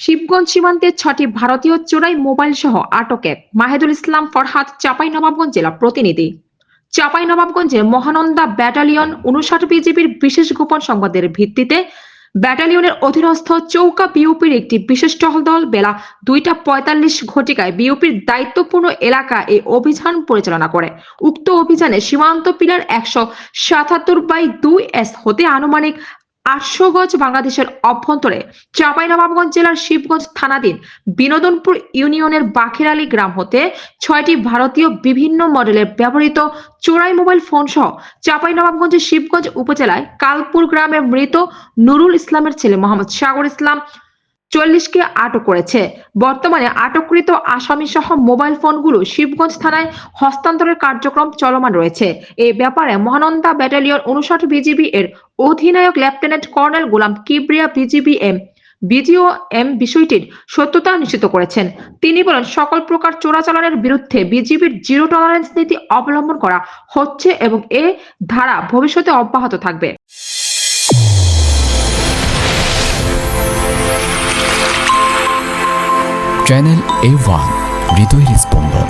শিবগঞ্জ সীমান্তে ছটি ভারতীয় চোরাই মোবাইল সহ আটক এক। মাহেদুল ইসলাম, ফরহাদ, চাঁপাইনবাবগঞ্জ জেলা প্রতিনিধি। চাঁপাইনবাবগঞ্জে মহানন্দা ব্যাটালিয়ন উনষাট বিজিবির বিশেষ গোপন সংবাদের ভিত্তিতে ব্যাটালিয়নের অধীনস্থ চৌকা বিউপির একটি বিশেষ টহল দল বেলা দুইটা পঁয়তাল্লিশ ঘটিকায় বিউপির দায়িত্বপূর্ণ এলাকা এই অভিযান পরিচালনা করে। উক্ত অভিযানে সীমান্ত পিলার একশো সাতাত্তর বাই দুই এস হতে আনুমানিক আটশো বাংলাদেশের অভ্যন্তরে চাঁপাইনবাবগঞ্জ জেলার শিবগঞ্জ থানাধীন বিনোদনপুর ইউনিয়নের বাখের বাখিরালী গ্রাম হতে ছয়টি ভারতীয় বিভিন্ন মডেলের ব্যবহৃত চোরাই মোবাইল ফোন সহ চাঁপাইনবাবগঞ্জের শিবগঞ্জ উপজেলায় কালপুর গ্রামের মৃত নুরুল ইসলামের ছেলে মোহাম্মদ সাগর ইসলাম চল্লিশকে আটক করেছে। বর্তমানে আটককৃত আসামি সহ মোবাইল ফোনগুলো শিবগঞ্জ থানায় হস্তান্তরের কার্যক্রম চলমান রয়েছে। এ ব্যাপারে মহানন্দা ব্যাটালিয়ন উনষাট বিজিবি এর অধিনায়ক lieutenant colonel Golam Kibria, BGB M, BGO M বিষয়টির সত্যতা নিশ্চিত করেছেন। তিনি বলেন, সকল প্রকার চোরাচালানের বিরুদ্ধে বিজিবির জিরো টলারেন্স নীতি অবলম্বন করা হচ্ছে এবং এ ধারা ভবিষ্যতে অব্যাহত থাকবে। চ্যানেল এ ওয়ান হৃদয়ের স্পন্দন।